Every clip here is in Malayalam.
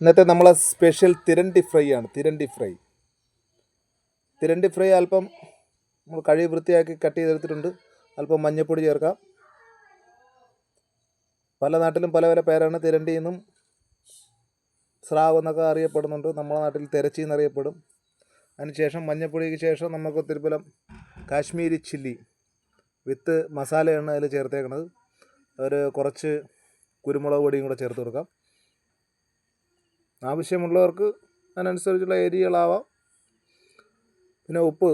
ഇന്നത്തെ നമ്മളെ സ്പെഷ്യൽ തിരണ്ടി ഫ്രൈ ആണ് തിരണ്ടി ഫ്രൈ തിരണ്ടി ഫ്രൈ അല്പം നമ്മൾ കഴുകി വൃത്തിയാക്കി കട്ട് ചെയ്തെടുത്തിട്ടുണ്ട്. അല്പം മഞ്ഞൾപ്പൊടി ചേർക്കാം. പല നാട്ടിലും പല പല പേരാണ് തിരണ്ടി എന്നും സ്രാവ് എന്നൊക്കെ അറിയപ്പെടുന്നുണ്ട്. നമ്മുടെ നാട്ടിൽ തിരച്ചി എന്നറിയപ്പെടും. അതിനുശേഷം മഞ്ഞൾപ്പൊടിക്ക് ശേഷം നമുക്ക് ഒത്തിരി തിരുപ്പലം കാശ്മീരി ചില്ലി വിത്ത് മസാലയാണ് അതിൽ ചേർത്തേക്കുന്നത് ഒരു കുറച്ച് കുരുമുളക് പൊടിയും കൂടെ ചേർത്ത് കൊടുക്കാം. ആവശ്യമുള്ളവർക്ക് അതിനനുസരിച്ചുള്ള എരികളാവാം. പിന്നെ ഉപ്പ്.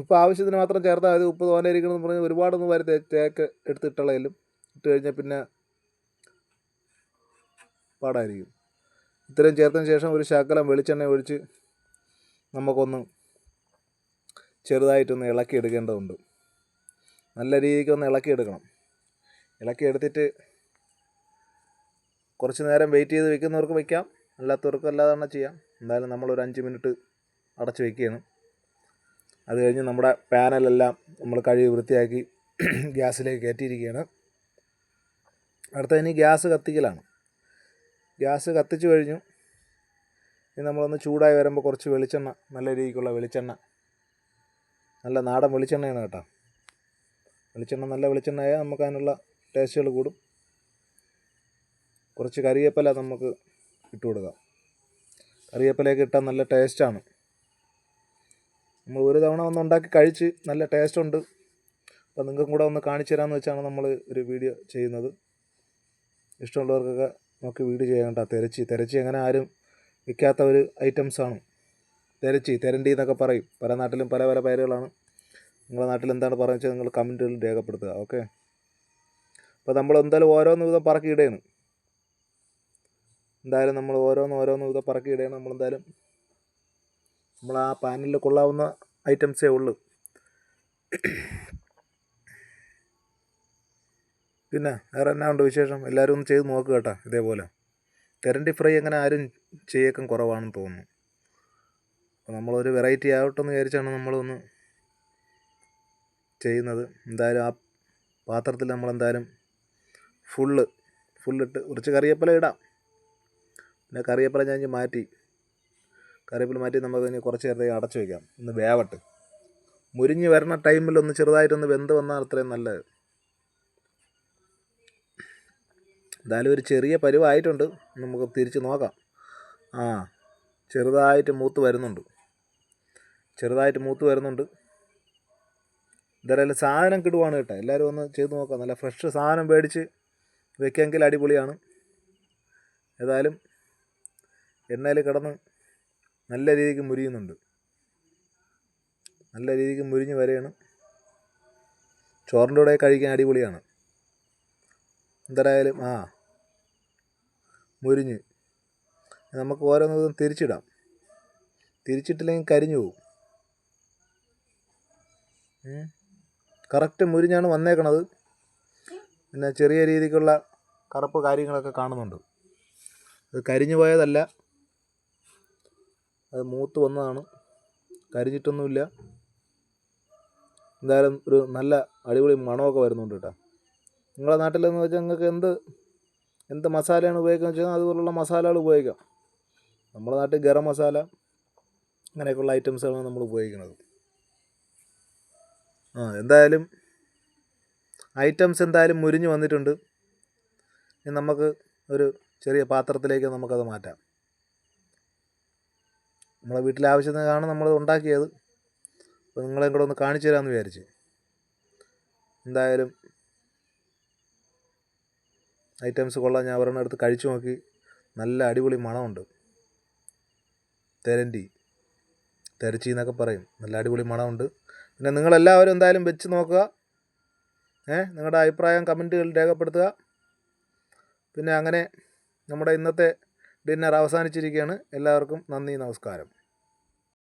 ഉപ്പ് ആവശ്യത്തിന് മാത്രം ചേർത്താൽ മതി. ഉപ്പ് തോനെ ഇരിക്കണമെന്ന് പറഞ്ഞ് ഒരുപാടൊന്നും വരെ തേക്ക് എടുത്തിട്ടുള്ളതിലും ഇട്ട് കഴിഞ്ഞാൽ പിന്നെ പാടായിരിക്കും. ഇത്രയും ചേർത്തതിന് ശേഷം ഒരു ശകലം വെളിച്ചെണ്ണ ഒഴിച്ച് നമുക്കൊന്ന് ചെറുതായിട്ടൊന്ന് ഇളക്കി എടുക്കേണ്ടതുണ്ട്. നല്ല രീതിക്ക് ഒന്ന് ഇളക്കി എടുക്കണം. ഇളക്കി എടുത്തിട്ട് കുറച്ച് നേരം വെയിറ്റ് ചെയ്ത് വെക്കുന്നവർക്ക് വെക്കാം. അല്ലാത്തവർക്ക് അല്ലാതെ തന്നെ ചെയ്യാം. എന്തായാലും നമ്മളൊരു അഞ്ച് മിനിറ്റ് അടച്ചു വയ്ക്കുകയാണ് അത് കഴിഞ്ഞ് നമ്മുടെ പാനലെല്ലാം നമ്മൾ കഴുകി വൃത്തിയാക്കി ഗ്യാസിലേക്ക് കയറ്റിയിരിക്കുകയാണ്. അടുത്ത ഇനി ഗ്യാസ് കത്തിക്കലാണ്. ഗ്യാസ് കത്തിച്ചു കഴിഞ്ഞു. ഇനി നമ്മളൊന്ന് ചൂടായി വരുമ്പോൾ കുറച്ച് വെളിച്ചെണ്ണ നല്ല രീതിക്കുള്ള വെളിച്ചെണ്ണ. നല്ല നാടൻ വെളിച്ചെണ്ണയാണ് കേട്ടോ. വെളിച്ചെണ്ണ നല്ല വെളിച്ചെണ്ണയായാൽ നമുക്ക് അതിനുള്ള ടേസ്റ്റുകൾ കൂടും. കുറച്ച് കറിവേപ്പില നമുക്ക് ഇട്ട് കൊടുക്കാം കറിവേപ്പിലയൊക്കെ ഇട്ടാൽ നല്ല ടേസ്റ്റാണ് നമ്മൾ ഒരു തവണ ഒന്ന് ഉണ്ടാക്കി കഴിച്ച് നല്ല ടേസ്റ്റ് ഉണ്ട്. അപ്പോൾ നിങ്ങൾക്കും കൂടെ ഒന്ന് കാണിച്ചു തരാമെന്ന് വെച്ചാണ് നമ്മൾ ഒരു വീഡിയോ ചെയ്യുന്നത്. ഇഷ്ടമുള്ളവർക്കൊക്കെ നമുക്ക് വീഡിയോ ചെയ്യേണ്ട തിരച്ചി തിരച്ചി അങ്ങനെ ആരും വിൽക്കാത്ത ഒരു ഐറ്റംസാണ് തിരച്ചി തിരണ്ടി എന്നൊക്കെ പറയും. പല നാട്ടിലും പല പല പേരുകളാണ്. നിങ്ങളുടെ നാട്ടിൽ എന്താണ് പറയുന്നത് വെച്ചാൽ നിങ്ങൾ കമന്റുകളിൽ രേഖപ്പെടുത്തുക ഓക്കെ അപ്പോൾ നമ്മൾ എന്തായാലും ഓരോന്ന് വിധം പറക്കിയിടുകയാണ് എന്തായാലും നമ്മൾ ഓരോന്ന് ഓരോന്ന് ഇതൊക്കെ പറക്കിയിടുകയാണ് നമ്മളെന്തായാലും നമ്മൾ ആ പാനലിൽ കൊള്ളാവുന്ന ഐറ്റംസേ ഉള്ളൂ. പിന്നെ വേറെ എന്നാ ഉണ്ട് വിശേഷം? എല്ലാവരും ഒന്ന് ചെയ്ത് നോക്കുക കേട്ടോ ഇതേപോലെ. തെരണ്ടി ഫ്രൈ അങ്ങനെ ആരും ചെയ്യേക്കം കുറവാണെന്ന് തോന്നുന്നു. അപ്പോൾ നമ്മളൊരു വെറൈറ്റി ആവട്ടെ എന്ന് വിചാരിച്ചാണ് നമ്മളൊന്ന് ചെയ്യുന്നത്. എന്തായാലും ആ പാത്രത്തിൽ നമ്മളെന്തായാലും ഫുള്ള് ഫുള്ളിട്ട് കുറച്ച് കറിയപ്പല ഇടാം. പിന്നെ കറിവേപ്പില ഞാൻ മാറ്റി. കറിവേപ്പില മാറ്റി നമുക്ക് ഇനി കുറച്ച് നേരത്തേക്ക് അടച്ചു വയ്ക്കാം ഒന്ന് വേവട്ട്. മുരിഞ്ഞ് വരുന്ന ടൈമിൽ ഒന്ന് ചെറുതായിട്ടൊന്ന് വെന്ത് വന്നാൽ അത്രയും നല്ലത്. എന്തായാലും ഒരു ചെറിയ പരുവായിട്ടുണ്ട്. നമുക്ക് തിരിച്ച് നോക്കാം. ആ ചെറുതായിട്ട് മൂത്ത് വരുന്നുണ്ട്. ചെറുതായിട്ട് മൂത്ത് വരുന്നുണ്ട്. എന്തായാലും സാധനം കിടുവാണ് കേട്ടോ. എല്ലാവരും ഒന്ന് ചെയ്ത് നോക്കാം. നല്ല ഫ്രഷ് സാധനം മേടിച്ച് വെക്കാമെങ്കിൽ അടിപൊളിയാണ്. ഏതായാലും എണ്ണയിൽ കിടന്ന് നല്ല രീതിക്ക് മുരിയുന്നുണ്ട്. നല്ല രീതിക്ക് മുരിഞ്ഞ് വരെയാണ്. ചോറിന്റെ കൂടെ കഴിക്കാൻ അടിപൊളിയാണ്. എന്തായാലും ആ മുരിഞ്ഞ്. നമുക്ക് ഓരോന്ന് ദിവസം തിരിച്ചിടാം. തിരിച്ചിട്ടില്ലെങ്കിൽ കരിഞ്ഞു പോകും. കറക്റ്റ് മുരിഞ്ഞാണ് വന്നേക്കണത്. പിന്നെ ചെറിയ രീതിക്കുള്ള കറുപ്പ് കാര്യങ്ങളൊക്കെ കാണുന്നുണ്ട്. അത് കരിഞ്ഞു പോയതല്ല. അത് മൂത്ത് വന്നതാണ്. കരിഞ്ഞിട്ടൊന്നുമില്ല. എന്തായാലും ഒരു നല്ല അടിപൊളി മണമൊക്കെ വരുന്നുണ്ട് കേട്ടോ. നിങ്ങളുടെ നാട്ടിലെന്ന് വെച്ചാൽ നിങ്ങൾക്ക് എന്ത് എന്ത് മസാലയാണ് ഉപയോഗിക്കുന്നത് വെച്ചാൽ അതുപോലുള്ള മസാലകൾ ഉപയോഗിക്കാം. നമ്മുടെ നാട്ടിൽ ഗരം മസാല അങ്ങനെയൊക്കെയുള്ള ഐറ്റംസാണ് നമ്മൾ ഉപയോഗിക്കുന്നത്. ആ എന്തായാലും ഐറ്റംസ് എന്തായാലും മുരിഞ്ഞ് വന്നിട്ടുണ്ട്. നമുക്ക് ഒരു ചെറിയ പാത്രത്തിലേക്ക് നമുക്കത് മാറ്റാം. നമ്മളെ വീട്ടിലെ ആവശ്യത്തിനാണ് നമ്മൾ ഉണ്ടാക്കിയത്. അപ്പോൾ നിങ്ങളെയും കൂടെ ഒന്ന് കാണിച്ചു തരാമെന്ന് വിചാരിച്ച്. എന്തായാലും ഐറ്റംസ് കൊള്ളാം. ഞാൻ ഒരെണ്ണം എടുത്ത് കഴിച്ചു നോക്കി. നല്ല അടിപൊളി മണമുണ്ട്. തെരണ്ടി. തെരച്ചി എന്നൊക്കെ പറയും. നല്ല അടിപൊളി മണമുണ്ട്. പിന്നെ നിങ്ങളെല്ലാവരും എന്തായാലും വെച്ച് നോക്കുക. ഏ നിങ്ങളുടെ അഭിപ്രായം കമന്റുകളിൽ രേഖപ്പെടുത്തുക. പിന്നെ അങ്ങനെ നമ്മുടെ ഇന്നത്തെ ഡിന്നർ അവസാനിച്ചിരിക്കുകയാണ്. എല്ലാവർക്കും നന്ദി നമസ്കാരം.